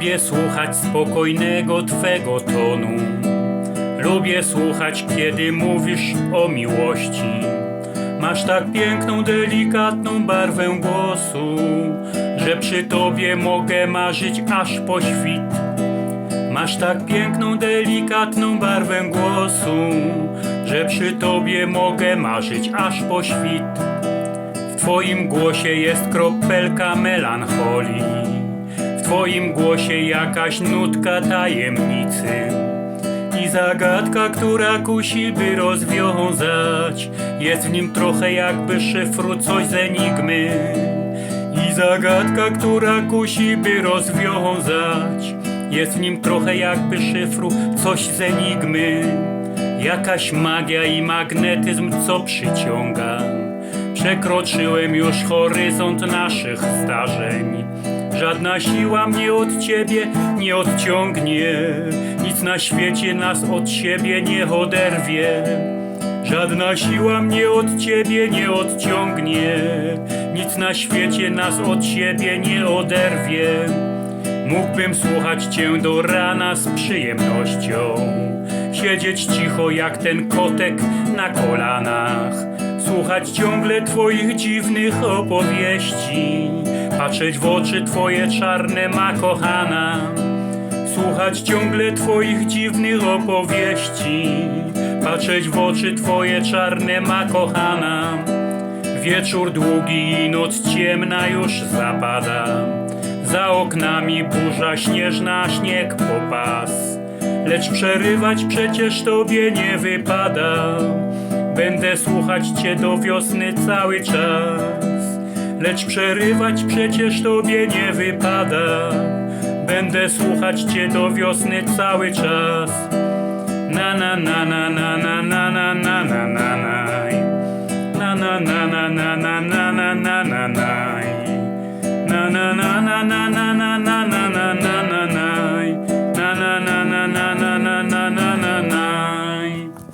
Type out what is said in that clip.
Lubię słuchać spokojnego Twego tonu. Lubię słuchać, kiedy mówisz o miłości. Masz tak piękną, delikatną barwę głosu, że przy Tobie mogę marzyć aż po świt. Masz tak piękną, delikatną barwę głosu, że przy Tobie mogę marzyć aż po świt. W Twoim głosie jest kropelka melancholii, Twoim głosie jakaś nutka tajemnicy. I zagadka, która kusi, by rozwiązać. Jest w nim trochę jakby szyfru coś z enigmy I zagadka, która kusi, by rozwiązać. Jest w nim trochę jakby szyfru coś z enigmy. Jakaś magia i magnetyzm, co przyciąga. Przekroczyłem już horyzont naszych zdarzeń Żadna siła mnie od ciebie nie odciągnie, nic na świecie nas od siebie nie oderwie. Żadna siła mnie od ciebie nie odciągnie, nic na świecie nas od siebie nie oderwie. Mógłbym słuchać cię do rana z przyjemnością, siedzieć cicho jak ten kotek na kolanach, słuchać ciągle twoich dziwnych opowieści, patrzeć w oczy twoje czarne ma kochana, słuchać ciągle twoich dziwnych opowieści, patrzeć w oczy twoje czarne ma kochana. Wieczór długi i noc ciemna już zapada. Za oknami burza śnieżna, śnieg popas. Lecz przerywać przecież tobie nie wypada. Będę słuchać cię do wiosny cały czas. Lecz przerywać przecież tobie nie wypada. Będę słuchać cię do wiosny cały czas.